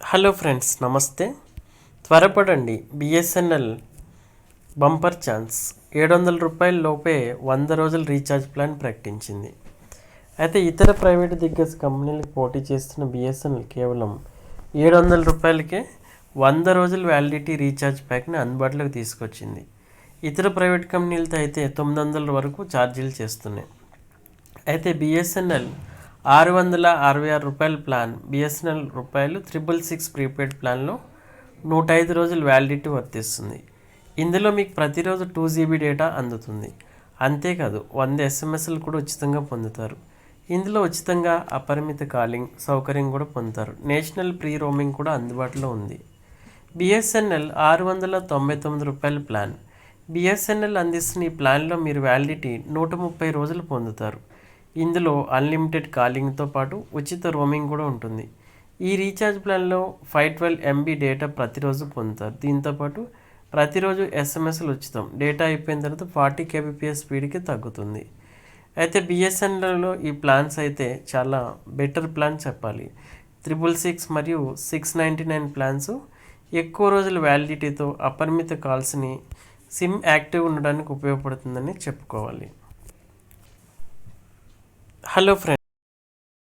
Hello friends నమస్తే. త్వరపడండి. BSNL bumper chance. ఏడు వందల రూపాయల లోపే వంద రోజుల రీఛార్జ్ ప్లాన్ ప్రకటించింది. అయితే ఇతర ప్రైవేట్ దిగ్గజ కంపెనీలకు పోటీ చేస్తున్న బిఎస్ఎన్ఎల్ కేవలం ఏడు వందల రూపాయలకే వంద రోజుల వ్యాలిడిటీ రీఛార్జ్ ప్యాక్ని అందుబాటులోకి తీసుకొచ్చింది. ఇతర ప్రైవేట్ కంపెనీలతో అయితే తొమ్మిది వందల వరకు ఛార్జీలు చేస్తున్నాయి. అయితే బిఎస్ఎన్ఎల్ ఆరు వందల అరవై ఆరు రూపాయల ప్లాన్ బిఎస్ఎన్ఎల్ రూపాయలు త్రిబుల్ సిక్స్ ప్రీపెయిడ్ ప్లాన్లో నూట ఐదు రోజులు వ్యాలిడిటీ వర్తిస్తుంది. ఇందులో మీకు ప్రతిరోజు టూ జీబీ డేటా అందుతుంది. అంతేకాదు వంద ఎస్ఎంఎస్లు కూడా ఉచితంగా పొందుతారు. ఇందులో ఉచితంగా అపరిమిత కాలింగ్ సౌకర్యం కూడా పొందుతారు. నేషనల్ ప్రీ రోమింగ్ కూడా అందుబాటులో ఉంది. బిఎస్ఎన్ఎల్ ఆరు వందల తొంభై తొమ్మిది రూపాయల ప్లాన్ బిఎస్ఎన్ఎల్ అందిస్తున్న ఈ ప్లాన్లో మీరు వ్యాలిడిటీ నూట ముప్పై రోజులు పొందుతారు. ఇందులో అన్లిమిటెడ్ కాలింగ్తో పాటు ఉచిత రోమింగ్ కూడా ఉంటుంది. ఈ రీఛార్జ్ ప్లాన్లో ఫైవ్ ట్వెల్వ్ ఎంబీ డేటా ప్రతిరోజు పొందుతారు. దీంతోపాటు ప్రతిరోజు ఎస్ఎంఎస్లు ఉచితం. డేటా అయిపోయిన తర్వాత ఫార్టీ కేబీపీఎస్ స్పీడ్కి తగ్గుతుంది. అయితే బిఎస్ఎన్ఎల్లో ఈ ప్లాన్స్ అయితే చాలా బెటర్ ప్లాన్ చెప్పాలి. త్రిబుల్ సిక్స్ మరియు సిక్స్ నైంటీ నైన్ ప్లాన్స్ ఎక్కువ రోజుల వ్యాలిడిటీతో అపరిమిత కాల్స్ని సిమ్ యాక్టివ్ ఉండడానికి ఉపయోగపడుతుందని చెప్పుకోవాలి. Hello friends